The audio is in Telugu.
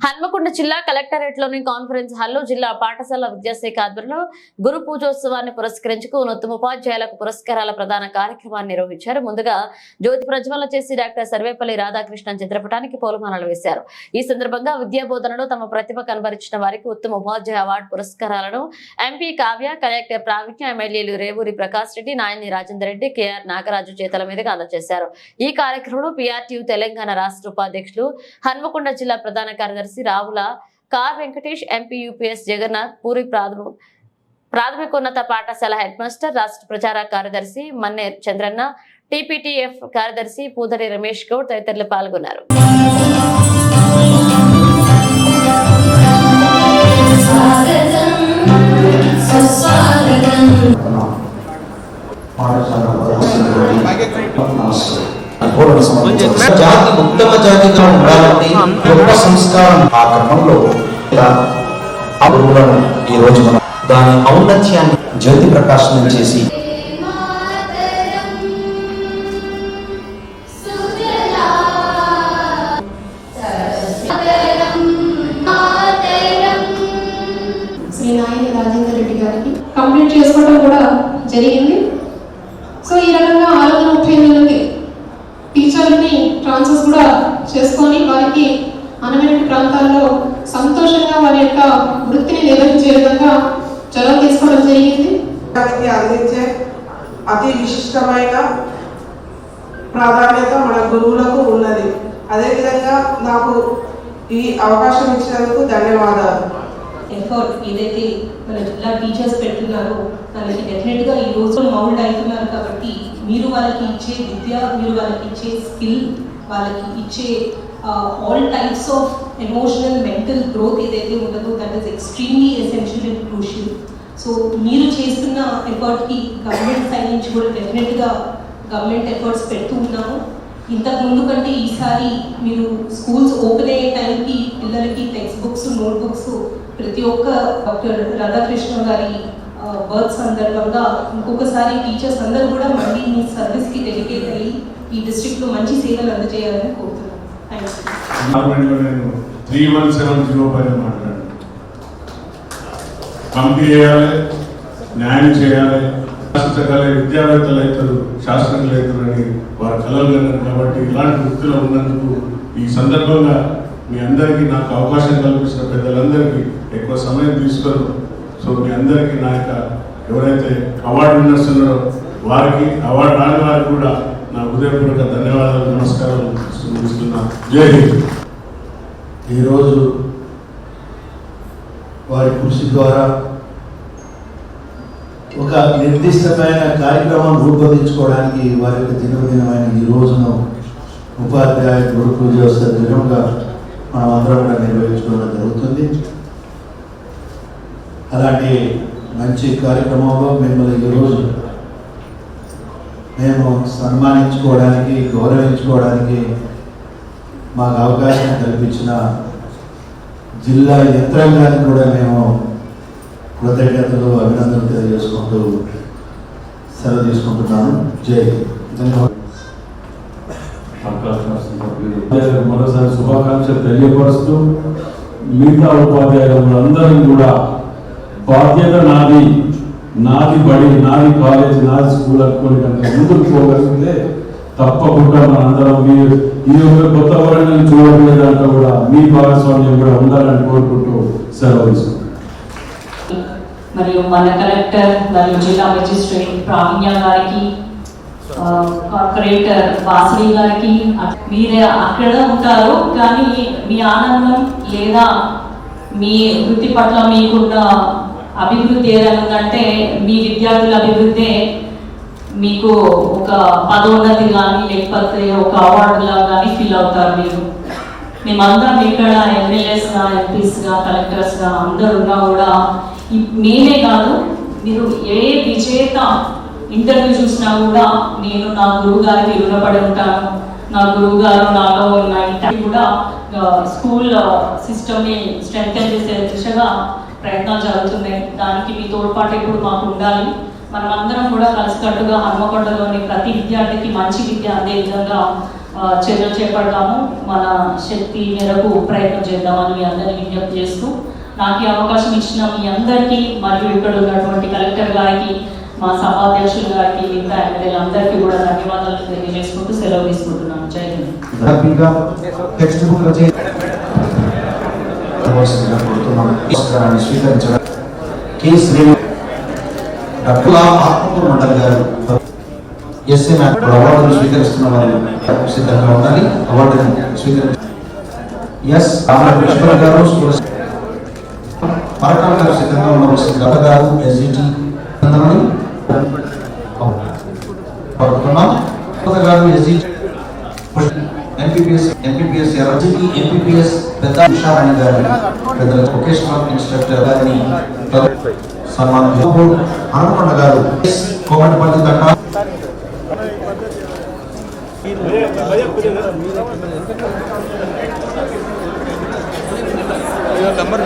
హన్మకొండ జిల్లా కలెక్టరేట్లోని కాన్ఫరెన్స్ హాల్లో జిల్లా పాఠశాల విద్యాశాఖ ఆధ్వర్యంలో గురు పూజోత్సవాన్ని పురస్కరించుకుని ఉత్తమ ఉపాధ్యాయులకు పురస్కారాల ప్రధాన కార్యక్రమాన్ని నిర్వహించారు. ముందుగా జ్యోతి ప్రజ్వల చేసి డాక్టర్ సర్వేపల్లి రాధాకృష్ణన్ చిత్రపటానికి పూలమాలలు వేశారు. ఈ సందర్భంగా విద్యా బోధనలో తమ ప్రతిభ కనబరిచిన వారికి ఉత్తమ ఉపాధ్యాయ అవార్డు పురస్కారాలను ఎంపీ కావ్య కలెక్టర్ ప్రావీణ్య ఎమ్మెల్యేలు రేవూరి ప్రకాష్ రెడ్డి నాయని రాజేందర్ రెడ్డి కేఆర్ నాగరాజు చేతుల మీదుగా అందజేశారు. ఈ కార్యక్రమంలో పిఆర్టీయు తెలంగాణ రాష్ట్ర ఉపాధ్యక్షులు హన్మకొండ జిల్లా ప్రధాన కార్యదర్శి రావుల కార్ వెంకటేష్ ఎంపీ యూపీఎస్ జగన్నాథ్ పూరి ప్రాథమిక ప్రాథమికోన్నత పాఠశాల హెడ్ మాస్టర్ రాష్ట్ర ప్రచార కార్యదర్శి మన్నేర్ చంద్రన్న టీపీటీఎఫ్ కార్యదర్శి పూదరి రమేష్ గౌడ్ తదితరులు పాల్గొన్నారు. జాతి ఉత్తమ జాతిగా ఉండాలని గొప్ప సంస్కారం ఆ క్రమంలో ఈ రోజు మనం దాని ఔన్నత్యాన్ని జ్యోతి ప్రకాశనం చేసి శ్రీ నాయని రాజేందర్ రెడ్డి గారికి కంప్లీట్ చేసుకోవడం కూడా జరిగింది. సో ఈ రకంగా ఆరు వందల ముప్పై ఎనిమిది మంది ట్రాన్స్ఫర్స్ కూడా చేసుకొని వారికి అనువైన ప్రాంతాల్లో సంతోషంగా వారి యొక్క వృత్తిని నిర్వహించే విధంగా చొరవ తీసుకోవడం జరిగింది. అందించే అతి విశిష్టమైన ప్రాధాన్యత మన గురువులకు ఉన్నది. అదేవిధంగా నాకు ఈ అవకాశం ఇచ్చినందుకు ధన్యవాదాలు. ఎఫర్ట్ ఏదైతే మన జిల్లా టీచర్స్ పెడుతున్నారో వాళ్ళకి డెఫినెట్గా ఈ రోజు మౌల్డ్ అవుతున్నారు కాబట్టి మీరు వాళ్ళకి ఇచ్చే విద్య మీరు వాళ్ళకి ఇచ్చే స్కిల్ వాళ్ళకి ఇచ్చే all types of emotional mental growth ఏదైతే ఉంటుందో that is extremely essential and crucial so మీరు చేస్తున్న ఎఫర్ట్కి గవర్నమెంట్ సైడ్ నుంచి కూడా డెఫినెట్గా గవర్నమెంట్ ఎఫర్ట్స్ పెడుతూ ఉన్నాము. ఇంతకు ముందు కంటే ఈసారి మీరు స్కూల్స్ ఓపెన్ అయ్యే టైంకి పిల్లలకి టెక్స్ట్ బుక్స్ నోట్ బుక్స్ ప్రతి ఒక్క డాక్టర్ రాధాకృష్ణ గారి బర్త్ సందర్భంగా ఇంకొకసారి టీచర్స్ అందరూ కూడా మళ్ళీ మీ సర్వీస్కి డెడికేట్ అయ్యి ఈ డిస్ట్రిక్ట్లో మంచి సేవలు అందజేయాలని కోరుతున్నాను నేను త్రీ వన్ సెవెన్ జీరో పైన మాట్లాడాను. చేయాలి న్యాయం చేయాలి శాస్త్రకాలే విద్యావేత్తలు అవుతారు శాస్త్రజ్ఞులు అవుతారు అని వారు కలలు కాబట్టి ఇలాంటి వృత్తిలో ఉన్నందుకు ఈ సందర్భంగా మీ అందరికీ నాకు అవకాశం కల్పించిన పెద్దలందరికీ ఎక్కువ సమయం తీసుకోరు సో మీ అందరికీ నా యొక్క ఎవరైతే అవార్డు విన్నర్స్ ఉన్నారో వారికి అవార్డు రాని వారికి కూడా నా హృదయపూర్వక ధన్యవాదాలు నమస్కారాలు ఇస్తున్నాను జై హింద్. ఈరోజు వారి కృషి ద్వారా ఒక నిర్దిష్టమైన కార్యక్రమం రూపొందించుకోవడానికి వారి యొక్క దినదినమైన ఈ రోజును ఉపాధ్యాయ గురు పూజ దినంగా మనం అందరం కూడా నిర్వహించుకోవడం జరుగుతుంది. అలాంటి మంచి కార్యక్రమంలో మిమ్మల్ని ఈరోజు మేము సన్మానించుకోవడానికి గౌరవించుకోవడానికి మాకు అవకాశం కల్పించిన జిల్లా యంత్రాంగానికి కూడా మేము కృతజ్ఞతలు అభినందనలు తెలియజేసుకుంటూ సెలవు తీసుకుంటున్నాను. జై ధన్యవాదాలు. మరోసారి శుభాకాంక్షలు తెలియపరుస్తూ మిగతా ఉపాధ్యాయులందరినీ కూడా బాధ్యత నాది నాది బడి నాది కాలేజ్ నాది స్కూల్ అనుకోని కనుక ముందుకు పోగలిగితే తప్పకుండా మనందరం మీ ఈ యొక్క కొత్త వరణని చూడబోయే దాంట్లో కూడా మీ భాగస్వామ్యం కూడా ఉండాలని కోరుకుంటూ సెలవు తీసుకుంటాం మరియు మన కలెక్టర్ మరియు జిల్లా మెజిస్ట్రేట్ ప్రావీణ్య గారికి కార్పొరేటర్ వాసవి గారికి మీరే అక్కడ ఉంటారు కానీ మీ ఆనందం లేదా మీ వృత్తి పట్ల మీకున్న అభివృద్ధి ఏదైనా ఉందంటే మీ విద్యార్థుల అభివృద్ధి మీకు ఒక పదోన్నతి కానీ లేకపోతే ఒక అవార్డులా కానీ ఫీల్ అవుతారు మీరు. మేమందరం ఇక్కడ ఎమ్మెల్యేస్గా ఎంపీస్గా కలెక్టర్స్గా అందరు ఉన్నా కూడా మేమే కాదు మీరు ఏ విజేత ఇంటర్వ్యూ చూసినా కూడా నేను నా గురువు గారికి రుణపడి ఉంటాను. నా గురువు గారు నాలో ఉన్న ఇంటర్ కూడా స్కూల్ సిస్టమ్ని స్ట్రెంగ్ చేసే దిశగా ప్రయత్నాలు జరుగుతున్నాయి. దానికి మీ తోడ్పాటు ఇప్పుడు మాకు ఉండాలి. మనం అందరం కూడా కలిసికట్టుగా హన్మకొండలోని ప్రతి విద్యార్థికి మంచి విద్య అందే విధంగా చర్యలు చేపడతాము. మన శక్తి మేరకు ప్రయత్నం చేద్దామని మీ అందరినీ విజ్ఞప్తి చేస్తూ నాకు ఈ అవకాశం ఇచ్చిన మీ అందరికీ మరియు ఇక్కడ ఉన్నటువంటి కలెక్టర్ గారికి మా సభాధ్యక్షులు గారికి మిగతా ఎమ్మెల్యేలందరికీ కూడా ధన్యవాదాలు తెలియజేసుకుంటూ సెలవు తీసుకుంటున్నాను. జై హింద్. హ్యాపీగా టెక్స్ట్ కోరుతున్నాం పురస్కారాన్ని స్వీకరించడం కె శ్రీ డాక్టర్ ఆత్మకూరు మండల్ గారు ఎస్ఏ మ్యాప్ అవార్డును స్వీకరిస్తున్న వారు సిద్ధంగా ఉండాలి అవార్డును స్వీకరించారు ఎస్ రామకృష్ణ గారు పరకాల గారు సిద్ధంగా ఉండవలసింది గత గారు ఎస్జిటి కోరుతున్నాం గారు ఎస్జిటి ఎంపీపీఎస్ ఎంపీపీఎస్ ఎర్రజికి ఎంపీపీఎస్ పెద్ద ఉషారాణి గారి పెద్ద వొకేషనల్ ఇన్స్ట్రక్టర్ గారిని సన్మానం హనుకొండ గారు ఎస్ కోమటిపల్లి దండ నంబర్